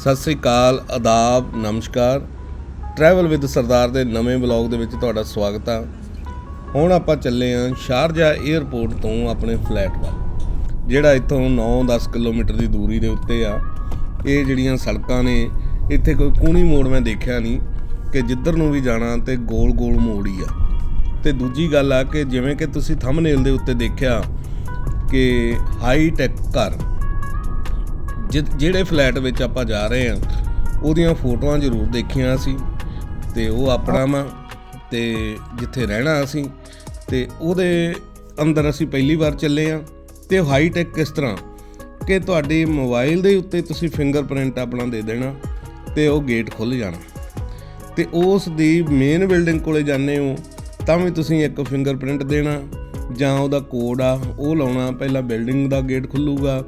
ਸਤਿ ਸ੍ਰੀ ਅਕਾਲ, ਆਦਾਬ, ਨਮਸਕਾਰ। Travel with ਸਰਦਾਰ ਦੇ ਨਵੇਂ ਬਲੌਗ ਦੇ ਵਿੱਚ ਤੁਹਾਡਾ ਸਵਾਗਤ ਆ। ਹੁਣ ਆਪਾਂ ਚੱਲੇ ਆਂ ਸ਼ਾਰਜਾ 에ਅਰਪੋਰਟ ਤੋਂ ਆਪਣੇ ਫਲੈਟ ਵੱਲ, ਜਿਹੜਾ ਇੱਥੋਂ 9-10 ਕਿਲੋਮੀਟਰ ਦੀ ਦੂਰੀ ਦੇ ਉੱਤੇ ਆ। ਇਹ ਜਿਹੜੀਆਂ ਸੜਕਾਂ ਨੇ, ਇੱਥੇ ਕੋਈ ਕੂਣੀ ਮੋੜ ਮੈਂ ਦੇਖਿਆ ਨਹੀਂ, ਕਿ ਜਿੱਧਰ ਨੂੰ ਵੀ ਜਾਣਾ ਤੇ ਗੋਲ-ਗੋਲ ਮੋੜ ਹੀ ਆ। ਤੇ ਦੂਜੀ ਗੱਲ ਆ ਕਿ ਜਿਵੇਂ ਕਿ ਤੁਸੀਂ ਥੰਬਨੇਲ ਦੇ ਉੱਤੇ ਦੇਖਿਆ ਕਿ ਹਾਈ ਟੈਕ ਘਰ ਜਿਹੜੇ ਫਲੈਟ ਵਿੱਚ ਆਪਾਂ ਜਾ ਰਹੇ ਹਾਂ ਉਹਦੀਆਂ ਫੋਟੋਆਂ ਜ਼ਰੂਰ ਦੇਖੀਆਂ ਸੀ ਤੇ ਉਹ ਆਪਣਾ ਵਾ, ਤੇ ਜਿੱਥੇ ਰਹਿਣਾ ਅਸੀਂ, ਤੇ ਉਹਦੇ ਅੰਦਰ ਅਸੀਂ ਪਹਿਲੀ ਵਾਰ ਚੱਲੇ ਆ, ਤੇ ਹਾਈ ਟੈਕ ਕਿਸ ਤਰ੍ਹਾਂ? ਕਿ ਤੁਹਾਡੇ ਮੋਬਾਈਲ ਦੇ ਉੱਤੇ ਤੁਸੀਂ ਫਿੰਗਰਪ੍ਰਿੰਟ ਆਪਣਾ ਦੇ ਦੇਣਾ, ਤੇ ਉਹ ਗੇਟ ਖੁੱਲ ਜਾਣਾ। ਤੇ ਉਸ ਦੀ ਮੇਨ ਬਿਲਡਿੰਗ ਕੋਲੇ ਜਾਂਦੇ ਹੋ, ਤਾਂ ਵੀ ਤੁਸੀਂ ਇੱਕ ਫਿੰਗਰਪ੍ਰਿੰਟ ਦੇਣਾ, ਜਾਂ ਉਹਦਾ ਕੋਡ ਆ, ਉਹ ਲਾਉਣਾ, ਪਹਿਲਾਂ ਬਿਲਡਿੰਗ ਦਾ ਗੇਟ ਖੁੱਲੂਗਾ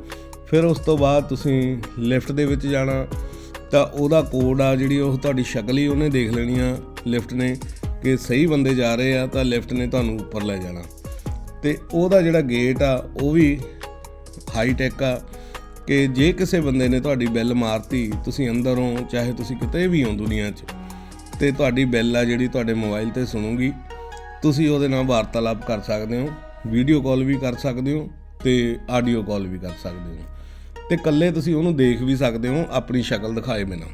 ਫਿਰ ਉਸ ਤੋਂ ਬਾਅਦ ਤੁਸੀਂ ਲਿਫਟ ਦੇ ਵਿੱਚ ਜਾਣਾ, ਤਾਂ ਉਹਦਾ ਕੋਡ ਆ ਜਿਹੜੀ ਉਹ ਤੁਹਾਡੀ ਸ਼ਕਲ ਹੀ ਉਹਨੇ ਦੇਖ ਲੈਣੀ ਆ ਲਿਫਟ ਨੇ, ਕਿ ਸਹੀ ਬੰਦੇ ਜਾ ਰਹੇ ਆ ਤਾਂ ਲਿਫਟ ਨੇ ਤੁਹਾਨੂੰ ਉੱਪਰ ਲੈ ਜਾਣਾ। ਤੇ ਉਹਦਾ ਜਿਹੜਾ ਗੇਟ ਆ, ਉਹ ਵੀ ਹਾਈ ਟੈਕ ਆ, ਕਿ ਜੇ ਕਿਸੇ ਬੰਦੇ ਨੇ ਤੁਹਾਡੀ ਬੈਲ ਮਾਰਤੀ, ਤੁਸੀਂ ਅੰਦਰ ਹੋ ਚਾਹੇ ਤੁਸੀਂ ਕਿਤੇ ਵੀ ਹੋ ਦੁਨੀਆ 'ਚ, ਤੇ ਤੁਹਾਡੀ ਬੈਲ ਆ ਜਿਹੜੀ ਤੁਹਾਡੇ ਮੋਬਾਈਲ ਤੇ ਸੁਣੂਗੀ, ਤੁਸੀਂ ਉਹਦੇ ਨਾਲ ਵਾਰਤਾਲਾਪ ਕਰ ਸਕਦੇ ਹੋ ਵੀਡੀਓ ਕਾਲ ਵੀ ਕਰ ਸਕਦੇ ਹੋ, ਤੇ ਆਡੀਓ ਕਾਲ ਵੀ ਕਰ ਸਕਦੇ ਹੋ। ਤੇ ਇਕੱਲੇ ਤੁਸੀਂ ਉਹਨੂੰ ਦੇਖ ਵੀ ਸਕਦੇ ਹੋ, ਆਪਣੀ ਸ਼ਕਲ ਦਿਖਾਏ ਬਿਨਾਂ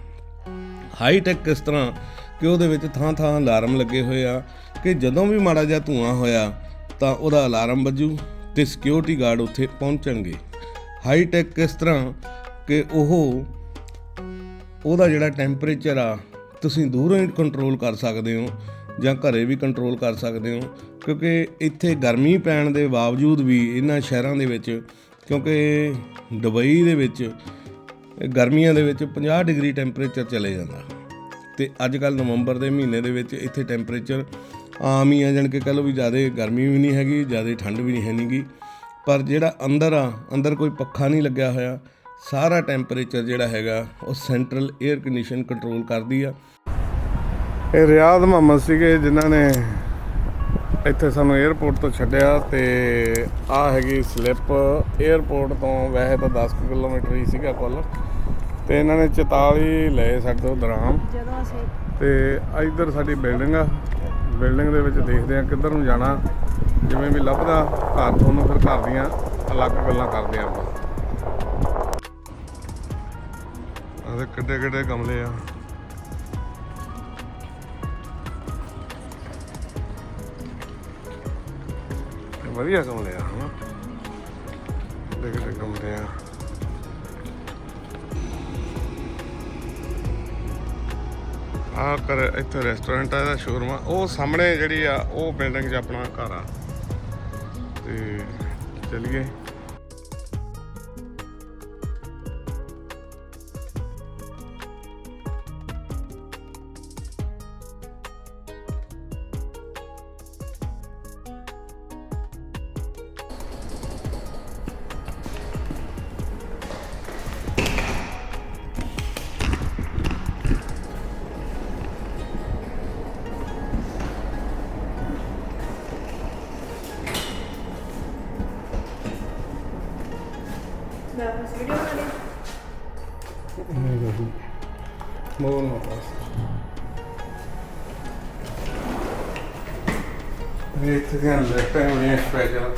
ਹਾਈ ਟੈਕ ਕਿਸ ਤਰ੍ਹਾਂ ਕਿ ਉਹਦੇ ਵਿੱਚ ਥਾਂ ਥਾਂ ਅਲਾਰਮ ਲੱਗੇ ਹੋਏ ਆ ਕਿ ਜਦੋਂ ਵੀ ਮਾੜਾ ਜਿਹਾ ਧੂਆਂ ਹੋਇਆ ਤਾਂ ਉਹਦਾ ਅਲਾਰਮ ਵੱਜੂ ਤੇ ਸਿਕਿਉਰਿਟੀ ਗਾਰਡ ਉੱਥੇ ਪਹੁੰਚਣਗੇ। ਹਾਈ ਟੈਕ ਕਿਸ ਤਰ੍ਹਾਂ ਕਿ ਉਹ ਉਹਦਾ ਜਿਹੜਾ ਟੈਂਪਰੇਚਰ ਆ, ਤੁਸੀਂ ਦੂਰੋਂ ਹੀ ਕੰਟਰੋਲ ਕਰ ਸਕਦੇ ਹੋ ਜਾਂ ਘਰੇ ਵੀ ਕੰਟਰੋਲ ਕਰ ਸਕਦੇ ਹੋ, ਕਿਉਂਕਿ ਇੱਥੇ ਗਰਮੀ ਪੈਣ ਦੇ ਬਾਵਜੂਦ ਵੀ ਇਹਨਾਂ ਸ਼ਹਿਰਾਂ ਦੇ ਵਿੱਚ ਕਿਉਂਕਿ ਦੁਬਈ ਦੇ ਵਿੱਚ, ਗਰਮੀਆਂ ਦੇ ਵਿੱਚ 50 ਡਿਗਰੀ ਟੈਂਪਰੇਚਰ ਚਲੇ ਜਾਂਦਾ। ਤੇ ਅੱਜ ਕੱਲ ਨਵੰਬਰ ਦੇ ਮਹੀਨੇ ਦੇ ਵਿੱਚ ਇੱਥੇ ਟੈਂਪਰੇਚਰ ਆਮ ਹੀ ਆ, ਜਾਣ ਕੇ ਕਹ ਲਓ ਵੀ ਜ਼ਿਆਦਾ ਗਰਮੀ ਵੀ ਨਹੀਂ ਹੈਗੀ, ਜ਼ਿਆਦਾ ਠੰਡ ਵੀ ਨਹੀਂ ਹੈ ਨਹੀਂਗੀ ਪਰ ਜਿਹੜਾ ਅੰਦਰ ਆ, ਅੰਦਰ ਕੋਈ ਪੱਖਾ ਨਹੀਂ ਲੱਗਿਆ ਹੋਇਆ, ਸਾਰਾ ਟੈਂਪਰੇਚਰ ਜਿਹੜਾ ਹੈਗਾ, ਉਹ ਸੈਂਟਰਲ 에ਅਰ ਕੰਡੀਸ਼ਨ ਕੰਟਰੋਲ ਕਰਦੀ ਆ। ਇਹ ਰਿਆਦ ਮੁਹੰਮਦ ਸੀਗੇ, ਜਿਨ੍ਹਾਂ ਨੇ ਇੱਥੇ ਸਾਨੂੰ 에ਅਰਪੋਰਟ ਤੋਂ ਛੱਡਿਆ ਤੇ ਆ ਹੈਗੀ ਸਲਿੱਪ 에ਅਰਪੋਰਟ ਤੋਂ ਵੈਸੇ ਤਾਂ 10 ਕੁ ਕਿਲੋਮੀਟਰ ਹੀ ਸੀਗਾ ਕੁੱਲ ਤੇ ਇਹਨਾਂ ਨੇ 44 ਲਏ ਸਾਡੇ ਤੋਂ ਦਰਾਮ। ਜਦੋਂ ਅਸੀਂ ਤੇ ਇੱਧਰ ਸਾਡੀ ਬਿਲਡਿੰਗ ਆ। ਬਿਲਡਿੰਗ ਦੇ ਵਿੱਚ ਦੇਖਦੇ ਆ ਕਿੱਧਰ ਨੂੰ ਜਾਣਾ। ਜਿਵੇਂ ਵੀ ਲੱਭਦਾ ਘਰ ਤੁਹਾਨੂੰ ਫਿਰ ਘਰ ਦੀਆਂ ਅਲੱਗ ਗੱਲਾਂ ਕਰਦੇ ਆਪਾਂ। ਆਹ ਕਿੱਡੇ ਕਿੱਡੇ ਗਮਲੇ ਆ। ਵਧੀਆ ਗਮਲੇ ਆ ਹਨਾ ਕਿੱਡੇ ਕਿੱਡੇ ਗਮਲੇ ਆ ਆ ਕਰ ਇੱਥੇ ਰੈਸਟੋਰੈਂਟ ਆ ਇਹਦਾ ਸ਼ੋਰੂਮ ਆ ਉਹ ਸਾਹਮਣੇ ਜਿਹੜੀ ਆ, ਉਹ ਬਿਲਡਿੰਗ 'ਚ ਆਪਣਾ ਘਰ ਆ। ਤੇ ਚਲੀਏ। ਇਹ ਇੱਥੇ ਦੀਆਂ ਲੈਟਾਂ ਹੋਣੀਆਂ ਸਪੈਸ਼ਲ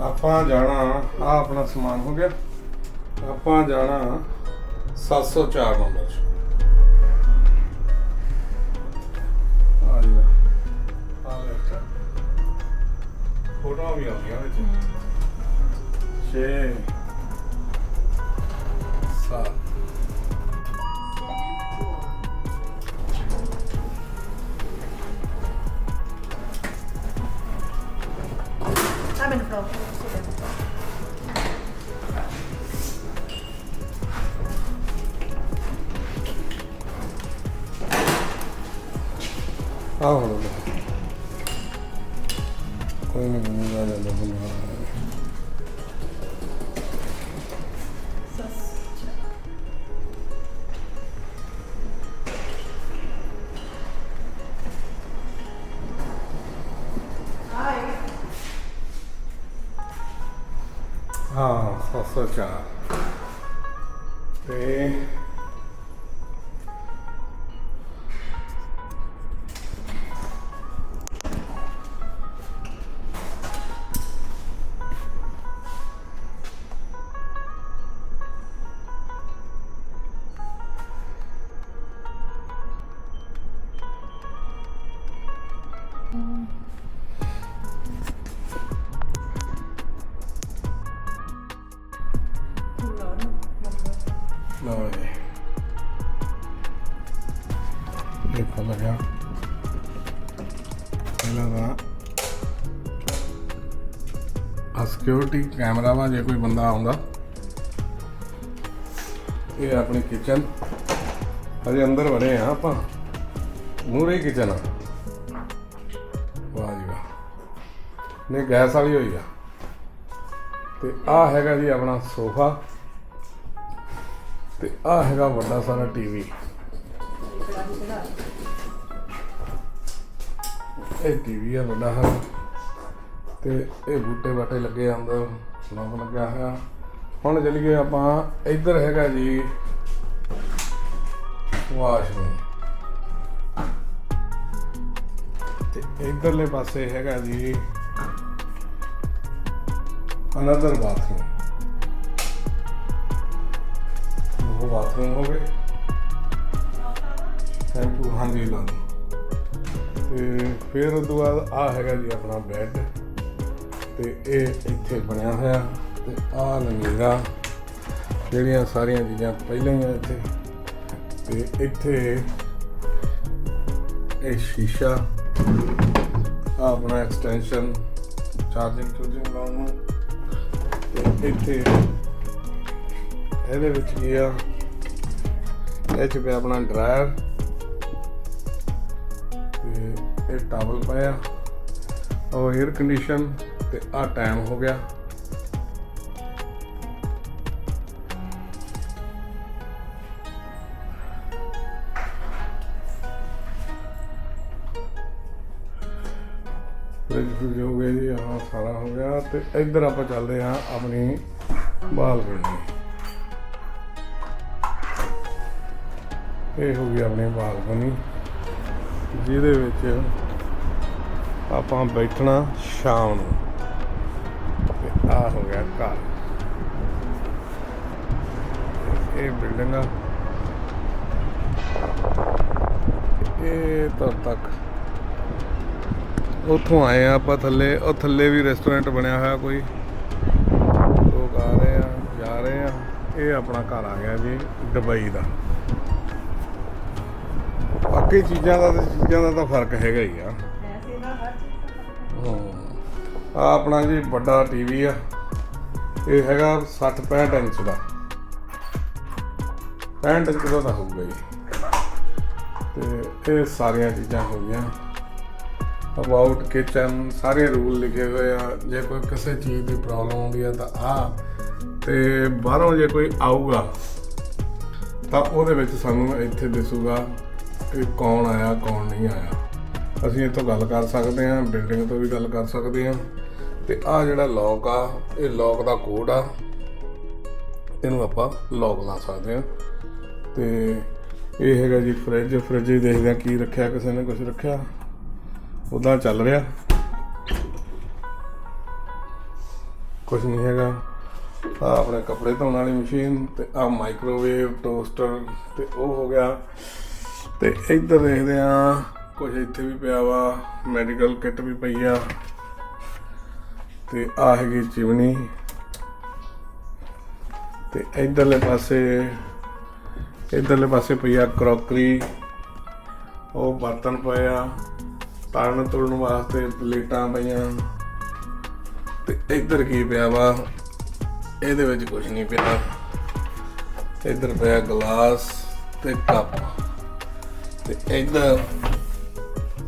ਆਪਾਂ ਜਾਣਾ ਆ ਆਪਣਾ ਸਮਾਨ ਹੋ ਗਿਆ। ਆਪਾਂ ਜਾਣਾ 704 ਨੰਬਰ ਫੋਟੋਆਂ ਵੀ ਆਉਂਦੀਆਂ ਵਿੱਚ 6 7 ਹਾਂ 704 ਤੇ ਸਿਕਿਉਰਿਟੀ ਕੈਮਰਾ ਵਾ ਜੇ ਕੋਈ ਬੰਦਾ ਆਉਂਦਾ। ਇਹ ਆਪਣੀ ਕਿਚਨ ਹਜੇ ਅੰਦਰ ਬਣੇ ਆ ਆਪਾਂ। ਮੂਰੇ ਕਿਚਨ ਆ। ਵਾਹ ਜੀ ਵਾਹ। ਨੇ ਗੈਸ ਵਾਲੀ ਹੋਈ ਆ। ਤੇ ਆ ਹੈਗਾ ਜੀ ਆਪਣਾ ਸੋਫਾ। ਤੇ ਆ ਹੈਗਾ ਵੱਡਾ ਸਾਰਾ ਟੀਵੀ ਇਹ ਟੀਵੀ ਆ ਵੱਡਾ ਸਾਰਾ। ਤੇ ਇਹ ਬੂਟੇ ਬਾਟੇ ਲੱਗੇ ਆ ਅੰਦਰ ਲੋਕ ਲੱਗਾ ਹੋਇਆ। ਹੁਣ ਚਲੀਏ ਆਪਾਂ, ਇੱਧਰ ਹੈਗਾ ਜੀ ਵਾਸ਼ਰੂਮ। ਤੇ ਇੱਧਰਲੇ ਪਾਸੇ ਹੈਗਾ ਜੀ ਅਨਦਰ ਬਾਥਰੂਮ ਉਹ ਬਾਥਰੂਮ ਹੋ ਗਏ। ਸ਼ੈਂਪੂ ਹਾਂਜੀ ਲਾ ਦਿਓ ਤੇ ਫਿਰ ਉਸ ਤੋਂ ਬਾਅਦ ਆ ਹੈਗਾ ਜੀ ਆਪਣਾ ਬੈੱਡ ਤੇ ਇਹ ਇੱਥੇ ਬਣਿਆ ਹੋਇਆ ਤੇ ਆ ਲੰਗੇਰਾ ਜਿਹੜੀਆਂ ਸਾਰੀਆਂ ਚੀਜ਼ਾਂ ਪਹਿਲਾਂ ਹੀ ਆ ਇੱਥੇ। ਤੇ ਇੱਥੇ ਇਹ ਸ਼ੀਸ਼ਾ ਆਪਣਾ ਐਕਸਟੈਂਸ਼ਨ ਚਾਰਜਿੰਗ ਚੂਜਿੰਗ ਲਾਉਣ ਨੂੰ। ਤੇ ਇੱਥੇ ਇਹਦੇ ਵਿੱਚ ਕੀ ਆ? ਇਹ ਚ ਪਿਆ ਆਪਣਾ ਡਰਾਇਰ ਤੇ ਇਹ ਟਾਵਲ ਪਾਇਆ ਉਹ 에ਅਰ ਕੰਡੀਸ਼ਨ ਤੇ ਆ ਟਾਈਮ ਹੋ ਗਿਆ। ਫ੍ਰਿਜ ਫ੍ਰਿਜ ਹੋ ਗਿਆ ਜੀ, ਆਹ ਸਾਰਾ ਹੋ ਗਿਆ ਤੇ ਇੱਧਰ ਆਪਾਂ ਚੱਲਦੇ ਹਾਂ ਆਪਣੀ ਬਾਲਕਨੀ। ਇਹ ਹੋ ਗਈ ਆਪਣੀ ਬਾਲਕਨੀ, ਜਿਹਦੇ ਵਿੱਚ ਆਪਾਂ ਬੈਠਣਾ ਸ਼ਾਮ ਨੂੰ। ਇਹ ਬਿਲਡਿੰਗ ਆ। ਇਹ ਤਦ ਤੱਕ। ਉੱਥੋਂ ਆਏ ਆ ਆਪਾਂ ਥੱਲੇ। ਉਹ ਥੱਲੇ ਵੀ ਰੈਸਟੋਰੈਂਟ ਬਣਿਆ ਹੋਇਆ ਕੋਈ। ਲੋਕ ਆ ਰਹੇ ਆ, ਜਾ ਰਹੇ ਆ। ਇਹ ਆਪਣਾ ਘਰ ਆ ਗਿਆ ਜੀ, ਦੁਬਈ ਦਾ। ਬਾਕੀ ਚੀਜ਼ਾਂ ਦਾ ਤੇ ਚੀਜ਼ਾਂ ਦਾ ਤਾਂ ਫ਼ਰਕ ਹੈਗਾ ਹੀ ਆ। ਆ ਆਪਣਾ ਜੀ ਵੱਡਾ ਟੀਵੀ ਆ। ਇਹ ਹੈਗਾ 60 65 ਇੰਚ ਦਾ। 65 ਕਿਲੋ ਦਾ ਤਾਂ ਹੋਊਗਾ ਜੀ। ਤੇ ਇਹ ਸਾਰੀਆਂ ਚੀਜ਼ਾਂ ਹੋ ਗਈਆਂ। ਅਬਾਊਟ ਕਿਚਨ ਸਾਰੇ ਰੂਲ ਲਿਖੇ ਹੋਏ ਆ। ਜੇ ਕੋਈ ਕਿਸੇ ਚੀਜ਼ ਦੀ ਪ੍ਰੋਬਲਮ ਆਉਂਦੀ ਹੈ ਤਾਂ ਆ। ਤੇ ਬਾਹਰੋਂ ਜੇ ਕੋਈ ਆਊਗਾ, ਤਾਂ ਉਹਦੇ ਵਿੱਚ ਸਾਨੂੰ ਇੱਥੇ ਦਿਸੂਗਾ ਕਿ ਕੌਣ ਆਇਆ, ਕੌਣ ਨਹੀਂ ਆਇਆ। ਅਸੀਂ ਇੱਥੋਂ ਗੱਲ ਕਰ ਸਕਦੇ ਹਾਂ ਬਿਲਡਿੰਗ ਤੋਂ ਵੀ ਗੱਲ ਕਰ ਸਕਦੇ ਹਾਂ। ਤੇ ਆ ਜਿਹੜਾ ਲੌਕ ਆ, ਇਹ ਲੌਕ ਦਾ ਕੋਡ ਆ। ਇਹਨੂੰ ਆਪਾਂ ਲੌਕ ਲਾ ਸਕਦੇ ਹਾਂ। ਤੇ ਇਹ ਹੈਗਾ ਜੀ ਫ੍ਰਿਜ ਫ੍ਰਿਜ ਹੀ ਦੇਖਦੇ ਹਾਂ ਕੀ ਰੱਖਿਆ, ਕਿਸੇ ਨੇ ਕੁਝ ਰੱਖਿਆ। ਉਦਾਂ ਚੱਲ ਰਿਹਾ। ਕੁਝ ਨਹੀਂ ਹੈਗਾ। ਆ ਆਪਣੇ ਕੱਪੜੇ ਧੋਣ ਵਾਲੀ ਮਸ਼ੀਨ ਤੇ ਆ ਮਾਈਕ੍ਰੋਵੇਵ ਟੋਸਟਰ ਤੇ ਉਹ ਹੋ ਗਿਆ। ਤੇ ਇੱਧਰ ਦੇਖਦੇ ਆ ਕੁਝ ਇੱਥੇ ਵੀ ਪਿਆ ਵਾ ਮੈਡੀਕਲ ਕਿੱਟ ਵੀ ਪਈ ਆ। ਤੇ ਆ ਹੈਗੀ ਚਿਮਨੀ। ਤੇ ਇੱਧਰਲੇ ਪਾਸੇ ਇੱਧਰਲੇ ਪਾਸੇ ਪਈ ਆ ਕਰੋਕਰੀ। ਉਹ ਬਰਤਨ ਪਏ ਆ। ਤਰਨ ਤੁਰਨ ਵਾਸਤੇ ਪਲੇਟਾਂ ਪਈਆਂ। ਤੇ ਇੱਧਰ ਕੀ ਪਿਆ ਵਾ? ਇਹਦੇ ਵਿੱਚ ਕੁਝ ਨਹੀਂ ਪਿਆ। ਇੱਧਰ ਪਿਆ ਗਲਾਸ ਤੇ ਕੱਪ। ਤੇ ਇੱਧਰ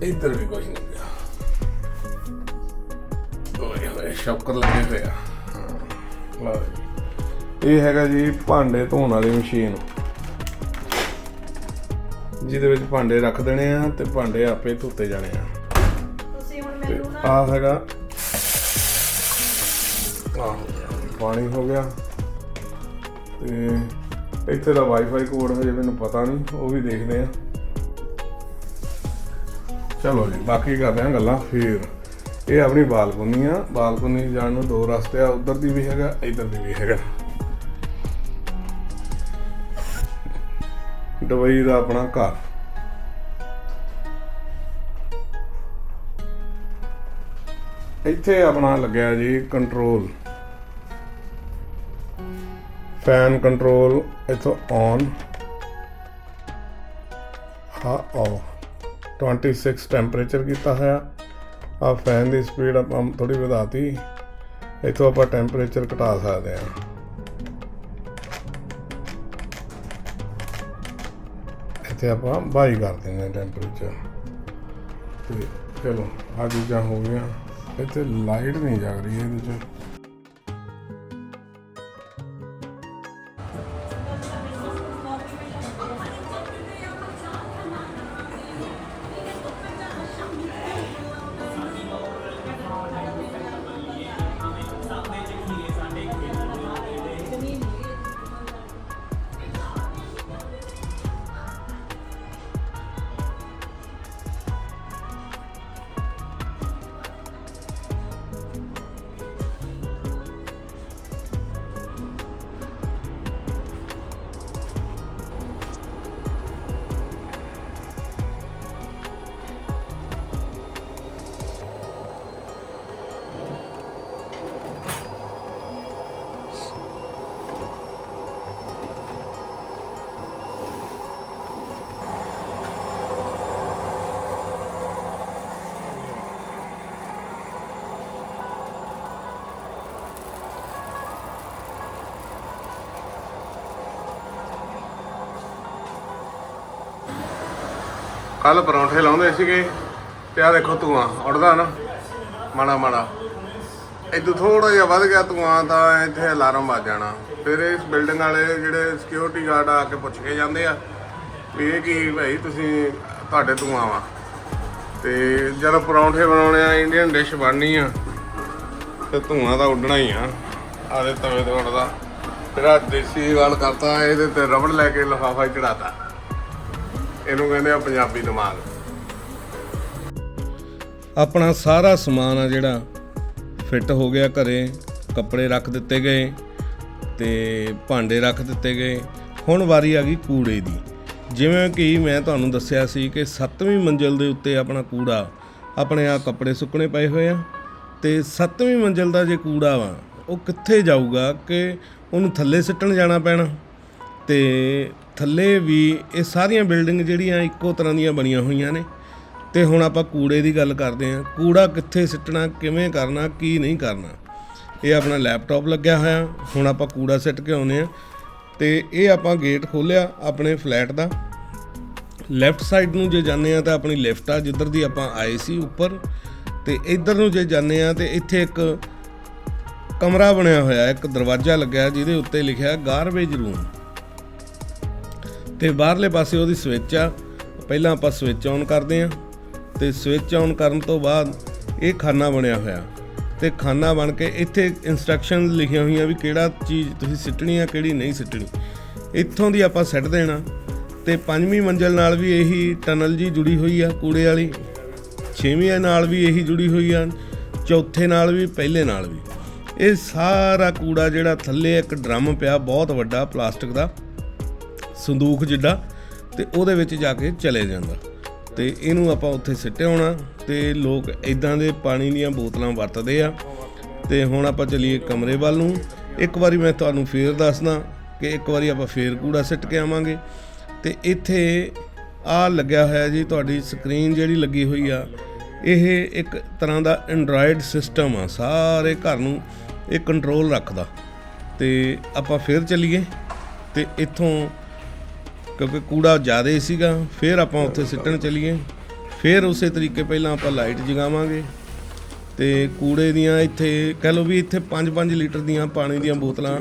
ਇੱਧਰ ਵੀ ਕੁਝ ਨਹੀਂ ਪਿਆ। ਓਏ ਹੋਏ, ਸ਼ੌਕਰ ਲੱਗੇ ਹੋਏ ਆ। ਲਓ ਇਹ ਹੈਗਾ ਜੀ ਭਾਂਡੇ ਧੋਣ ਵਾਲੀ ਮਸ਼ੀਨ। ਜਿਹਦੇ ਵਿੱਚ ਭਾਂਡੇ ਰੱਖ ਦੇਣੇ ਆ ਤੇ ਭਾਂਡੇ ਆਪੇ ਧੋਤੇ ਜਾਣੇ ਆ। ਤੁਸੀਂ ਹੁਣ ਮੈਨੂੰ ਨਾ ਆ ਹੈਗਾ। ਆਹ ਪਾਣੀ ਹੋ ਗਿਆ। ਤੇ ਇੱਥੇ ਦਾ ਵਾਈਫਾਈ ਕੋਡ ਹਜੇ ਮੈਨੂੰ ਪਤਾ ਨਹੀਂ ਉਹ ਵੀ ਦੇਖਦੇ ਆ। ਚਲੋ ਜੀ ਬਾਕੀ ਕਰਦੇ ਆ ਗੱਲਾਂ ਫੇਰ। ਇਹ ਆਪਣੀ ਬਾਲਕੋਨੀ ਆ। ਬਾਲਕੋਨੀ ਜਾਣ ਨੂੰ ਦੋ ਰਸਤੇ ਆ ਉਧਰ ਦੀ ਵੀ ਹੈਗਾ ਇੱਧਰ ਦੀ ਵੀ ਹੈਗਾ। ਦੁਬਈ ਦਾ ਆਪਣਾ ਘਰ। ਇੱਥੇ ਆਪਣਾ ਲੱਗਿਆ ਜੀ ਕੰਟਰੋਲ ਫੈਨ ਕੰਟਰੋਲ ਇਥੋਂ ਔਨ ਹਾਂ ਆਫ 26 ਟੈਂਪਰੇਚਰ ਕੀਤਾ ਹੋਇਆ। ਆ ਫੈਨ ਦੀ ਸਪੀਡ ਆਪਾਂ ਥੋੜੀ ਵਧਾਤੀ। ਇਥੋਂ ਆਪਾਂ ਟੈਂਪਰੇਚਰ ਘਟਾ ਸਕਦੇ ਹਾਂ। ਇੱਥੇ ਆਪਾਂ ਬਾਈ ਕਰ ਦਿੰਦੇ ਹਾਂ ਟੈਂਪਰੇਚਰ ਤੇ ਚਲੋ ਆ ਚੀਜ਼ਾਂ ਹੋ ਗਈਆਂ। ਇੱਥੇ ਲਾਈਟ ਨਹੀਂ ਜਗ ਰਹੀ ਇਹਦੇ ਚ ਕੱਲ ਪਰੌਂਠੇ ਲਾਉਂਦੇ ਸੀਗੇ ਤੇ ਆ ਦੇਖੋ ਧੂਆਂ ਉੱਡਦਾ ਨਾ, ਮਾੜਾ ਮਾੜਾ। ਇਦੋਂ ਥੋੜਾ ਜਿਹਾ ਵੱਧ ਗਿਆ ਧੂਆਂ ਤਾਂ ਇੱਥੇ ਅਲਾਰਮ ਵੱਜ ਜਾਣਾ। ਫਿਰ ਇਸ ਬਿਲਡਿੰਗ ਵਾਲੇ ਜਿਹੜੇ ਸਿਕਿਉਰਿਟੀ ਗਾਰਡ ਆ ਕੇ ਪੁੱਛ ਕੇ ਜਾਂਦੇ ਆ ਵੀ ਇਹ ਕੀ ਭਾਈ ਤੁਸੀਂ ਤੁਹਾਡੇ ਧੂਆਂ ਵਾ। ਤੇ ਜਦੋਂ ਪਰੌਂਠੇ ਬਣਾਉਣੇ ਆ ਇੰਡੀਅਨ ਡਿਸ਼ ਬਣਨੀ ਆ, ਤੇ ਧੂਆਂ ਤਾਂ ਉੱਡਣਾ ਹੀ ਆ ਆਦੇ ਤਵੇ ਤੇ ਉੱਡਦਾ। ਫਿਰ ਆ ਦੇਸੀ ਗੱਲ ਕਰਤਾ, ਇਹਦੇ ਤੇ ਰਬੜ ਲੈ ਕੇ ਲਿਫਾਫਾ ਚੜਾਤਾ ਇਹਨੂੰ ਕਹਿੰਦੇ ਆ ਪੰਜਾਬੀ ਦਿਮਾਗ ਆਪਣਾ ਸਾਰਾ ਸਮਾਨ ਆ ਜਿਹੜਾ, ਫਿੱਟ ਹੋ ਗਿਆ ਘਰੇ, ਕੱਪੜੇ ਰੱਖ ਦਿੱਤੇ ਗਏ ਤੇ ਭਾਂਡੇ ਰੱਖ ਦਿੱਤੇ ਗਏ। ਹੁਣ ਵਾਰੀ ਆ ਗਈ ਕੂੜੇ ਦੀ। ਜਿਵੇਂ ਕਿ ਮੈਂ ਤੁਹਾਨੂੰ ਦੱਸਿਆ ਸੀ ਕਿ 7ਵੀਂ ਮੰਜ਼ਲ ਦੇ ਉੱਤੇ ਆਪਣਾ ਕੂੜਾ, ਆਪਣੇ ਆ ਕੱਪੜੇ ਸੁੱਕਣੇ ਪਏ ਹੋਏ ਆ ਤੇ 7ਵੀਂ ਮੰਜ਼ਲ ਦਾ ਜੇ ਕੂੜਾ ਵਾ, ਉਹ ਕਿੱਥੇ ਜਾਊਗਾ ਕਿ ਉਹਨੂੰ ਥੱਲੇ ਸਿੱਟਣ ਜਾਣਾ ਪੈਣਾ ਤੇ ਥੱਲੇ ਵੀ ਇਹ ਸਾਰੀਆਂ ਬਿਲਡਿੰਗ ਜਿਹੜੀਆਂ ਇੱਕੋ ਤਰ੍ਹਾਂ ਦੀਆਂ ਬਣੀਆਂ ਹੋਈਆਂ ਨੇ। ਤੇ ਹੁਣ ਆਪਾਂ ਕੂੜੇ ਦੀ ਗੱਲ ਕਰਦੇ ਹਾਂ। ਕੂੜਾ ਕਿੱਥੇ ਸਿੱਟਣਾ, ਕਿਵੇਂ ਕਰਨਾ, ਕੀ ਨਹੀਂ ਕਰਨਾ। ਇਹ ਆਪਣਾ ਲੈਪਟਾਪ ਲੱਗਿਆ ਹੋਇਆ। ਹੁਣ ਆਪਾਂ ਕੂੜਾ ਸਿੱਟ ਕੇ ਆਉਨੇ ਆ ਤੇ ਇਹ ਆਪਾਂ ਗੇਟ ਖੋਲਿਆ ਆਪਣੇ ਫਲੈਟ ਦਾ। ਲੈਫਟ ਸਾਈਡ ਨੂੰ ਜੇ ਜਾਂਦੇ ਆ ਤਾਂ ਆਪਣੀ ਲਿਫਟ ਆ, ਜਿੱਧਰ ਦੀ ਆਪਾਂ ਆਏ ਸੀ ਉੱਪਰ। ਤੇ ਇੱਧਰ ਨੂੰ ਜੇ ਜਾਂਦੇ ਆ ਤੇ ਇੱਥੇ ਇੱਕ ਕਮਰਾ ਬਣਿਆ ਹੋਇਆ, ਇੱਕ ਦਰਵਾਜ਼ਾ ਲੱਗਿਆ ਜਿਹਦੇ ਉੱਤੇ ਲਿਖਿਆ ਗਾਰਬੇਜ ਰੂਮ ਤੇ ਬਾਹਰਲੇ ਪਾਸੇ ਉਹਦੀ ਸਵਿਚ ਆ। ਪਹਿਲਾਂ ਆਪਾਂ ਸਵਿਚ ਆਨ ਕਰਦੇ ਆ ਤੇ ਸਵਿਚ ਆਨ ਕਰਨ ਤੋਂ ਬਾਅਦ ਇਹ ਖਾਨਾ ਬਣਿਆ ਹੋਇਆ। ਤੇ ਖਾਨਾ ਬਣ ਕੇ ਇੱਥੇ ਇਨਸਟਰਕਸ਼ਨ ਲਿਖੀਆਂ ਹੋਈਆਂ ਵੀ ਕਿਹੜਾ ਚੀਜ਼ ਤੁਸੀਂ ਸਿੱਟਣੀ ਆ, ਕਿਹੜੀ ਨਹੀਂ ਸਿੱਟਣੀ। ਇੱਥੋਂ ਦੀ ਆਪਾਂ ਸਿੱਟ ਦੇਣਾ ਤੇ ਪੰਜਵੀਂ ਮੰਜ਼ਲ ਨਾਲ ਵੀ ਇਹੀ ਟਨਲ ਜੀ ਜੁੜੀ ਹੋਈ ਆ ਕੂੜੇ ਵਾਲੀ। ਛੇਵੀਂ ਨਾਲ ਵੀ ਇਹੀ ਜੁੜੀ ਹੋਈ ਆ। ਚੌਥੇ ਨਾਲ ਵੀ, ਪਹਿਲੇ ਨਾਲ ਵੀ। ਇਹ ਸਾਰਾ ਕੂੜਾ ਜਿਹੜਾ ਥੱਲੇ ਇੱਕ ਡਰਮ ਪਿਆ, ਬਹੁਤ ਵੱਡਾ ਪਲਾਸਟਿਕ ਦਾ। ਸੰਦੂਕ ਜਿੱਡਾ ਤੇ ਉਹਦੇ ਵਿੱਚ ਜਾ ਕੇ ਚਲੇ ਜਾਂਦਾ। ਤੇ ਇਹਨੂੰ ਆਪਾਂ ਉੱਥੇ ਸਿੱਟੇ ਹੋਣਾ ਤੇ ਲੋਕ ਇਦਾਂ ਦੇ ਪਾਣੀ ਦੀਆਂ ਬੋਤਲਾਂ ਵਰਤਦੇ ਆ। ਤੇ ਹੁਣ ਆਪਾਂ ਚਲੀਏ ਕਮਰੇ ਵੱਲ ਨੂੰ। ਇੱਕ ਵਾਰੀ ਮੈਂ ਤੁਹਾਨੂੰ ਫੇਰ ਦੱਸਦਾ ਕਿ ਇੱਕ ਵਾਰੀ ਆਪਾਂ ਫੇਰ ਕੂੜਾ ਸਿੱਟ ਕੇ ਆਵਾਂਗੇ। ਤੇ ਇੱਥੇ ਆ ਲੱਗਿਆ ਹੋਇਆ ਜੀ, ਤੁਹਾਡੀ ਸਕਰੀਨ ਜਿਹੜੀ ਲੱਗੀ ਹੋਈ ਆ, ਇਹ ਇੱਕ ਤਰ੍ਹਾਂ ਦਾ ਐਂਡਰੋਇਡ ਸਿਸਟਮ ਆ, ਸਾਰੇ ਘਰ ਨੂੰ ਇਹ ਕੰਟਰੋਲ ਰੱਖਦਾ। ਤੇ ਆਪਾਂ ਫੇਰ ਚਲੀਏ ਤੇ ਇੱਥੋਂ ਕਿਉਂਕਿ ਕੂੜਾ ਜ਼ਿਆਦਾ ਸੀਗਾ, ਫਿਰ ਆਪਾਂ ਉੱਥੇ ਸਿੱਟਣ ਚਲੀਏ। ਫਿਰ ਉਸੇ ਤਰੀਕੇ ਪਹਿਲਾਂ ਆਪਾਂ ਲਾਈਟ ਜਗਾਵਾਂਗੇ। ਤੇ ਕੂੜੇ ਦੀਆਂ ਇੱਥੇ, ਕਹਿ ਲਓ ਵੀ ਇੱਥੇ 5-5 ਲੀਟਰ ਦੀਆਂ ਪਾਣੀ ਦੀਆਂ ਬੋਤਲਾਂ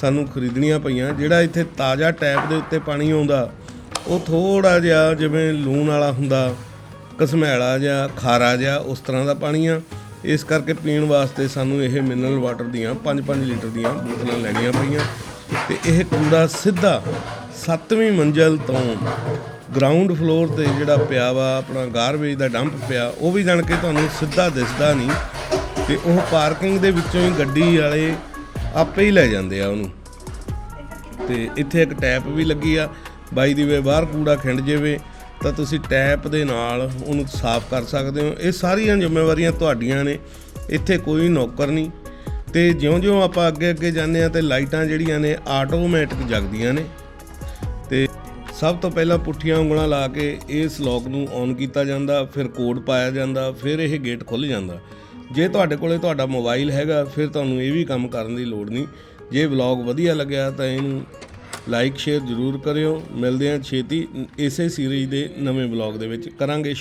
ਸਾਨੂੰ ਖਰੀਦਣੀਆਂ ਪਈਆਂ। ਜਿਹੜਾ ਇੱਥੇ ਤਾਜ਼ਾ ਟੈਪ ਦੇ ਉੱਤੇ ਪਾਣੀ ਆਉਂਦਾ, ਉਹ ਥੋੜਾ ਜਿਹਾ ਜਿਵੇਂ ਲੂਣ ਵਾਲਾ ਹੁੰਦਾ, ਕਸਮੈਲਾ ਜਾਂ ਖਾਰਾ ਜਿਹਾ, ਉਸ ਤਰ੍ਹਾਂ ਦਾ ਪਾਣੀ ਆ। ਇਸ ਕਰਕੇ ਪੀਣ ਵਾਸਤੇ ਸਾਨੂੰ ਇਹ ਮਿਨਰਲ ਵਾਟਰ ਦੀਆਂ 5-5 ਲੀਟਰ ਦੀਆਂ ਬੋਤਲਾਂ ਲੈਣੀਆਂ ਪਈਆਂ। ਤੇ ਇਹ ਕੂੜਾ ਸਿੱਧਾ 7ਵੀਂ ਮੰਜ਼ਲ ਤੋਂ ਗਰਾਊਂਡ ਫਲੋਰ ਤੇ ਜਿਹੜਾ ਪਿਆ ਵਾ, ਆਪਣਾ ਗਾਰਬੇਜ ਦਾ ਡੰਪ ਪਿਆ, ਉਹ ਵੀ ਜਾਣ ਕੇ ਤੁਹਾਨੂੰ ਸਿੱਧਾ ਦਿਸਦਾ ਨਹੀਂ ਤੇ ਉਹ ਪਾਰਕਿੰਗ ਦੇ ਵਿੱਚੋਂ ਹੀ ਗੱਡੀ ਵਾਲੇ ਆਪੇ ਹੀ ਲੈ ਜਾਂਦੇ ਆ ਉਹਨੂੰ। ਤੇ ਇੱਥੇ ਇੱਕ ਟੈਪ ਵੀ ਲੱਗੀ ਆ, ਬਾਈ ਦੀ ਵੇ ਬਾਹਰ ਕੂੜਾ ਖਿੰਡ ਜਾਵੇ, ਤਾਂ ਤੁਸੀਂ ਟੈਪ ਦੇ ਨਾਲ ਉਹਨੂੰ ਸਾਫ਼ ਕਰ ਸਕਦੇ ਹੋ। ਇਹ ਸਾਰੀਆਂ ਜ਼ਿੰਮੇਵਾਰੀਆਂ ਤੁਹਾਡੀਆਂ ਨੇ, ਇੱਥੇ ਕੋਈ ਨੌਕਰ ਨਹੀਂ। ਤੇ ਜਿਉਂ-ਜਿਉਂ ਆਪਾਂ ਅੱਗੇ-ਅੱਗੇ ਜਾਂਦੇ ਆ, ਤੇ ਲਾਈਟਾਂ ਜਿਹੜੀਆਂ ਨੇ ਆਟੋਮੈਟਿਕ ਜਗਦੀਆਂ ਨੇ। ਸਭ ਤੋਂ ਪਹਿਲਾਂ ਪੁੱਠੀਆਂ ਉਂਗਲਾਂ ਲਾ ਕੇ ਇਸ ਲੌਕ ਨੂੰ ਔਨ ਕੀਤਾ ਜਾਂਦਾ, ਫਿਰ ਕੋਡ ਪਾਇਆ ਜਾਂਦਾ, ਫਿਰ ਇਹ ਗੇਟ ਖੁੱਲ ਜਾਂਦਾ। ਜੇ ਤੁਹਾਡੇ ਕੋਲੇ ਤੁਹਾਡਾ ਮੋਬਾਈਲ ਹੈਗਾ, ਫਿਰ ਤੁਹਾਨੂੰ ਇਹ ਵੀ ਕੰਮ ਕਰਨ ਦੀ ਲੋੜ ਨਹੀਂ। ਜੇ ਵਲੌਗ ਵਧੀਆ ਲੱਗਿਆ ਤਾਂ ਇਹਨੂੰ ਲਾਈਕ ਸ਼ੇਅਰ ਜ਼ਰੂਰ ਕਰਿਓ। ਮਿਲਦੇ ਹਾਂ ਛੇਤੀ। ਇਸੇ ਸੀਰੀਜ਼ ਦੇ ਨਵੇਂ ਵਲੌਗ ਦੇ ਵਿੱਚ ਕਰਾਂਗੇ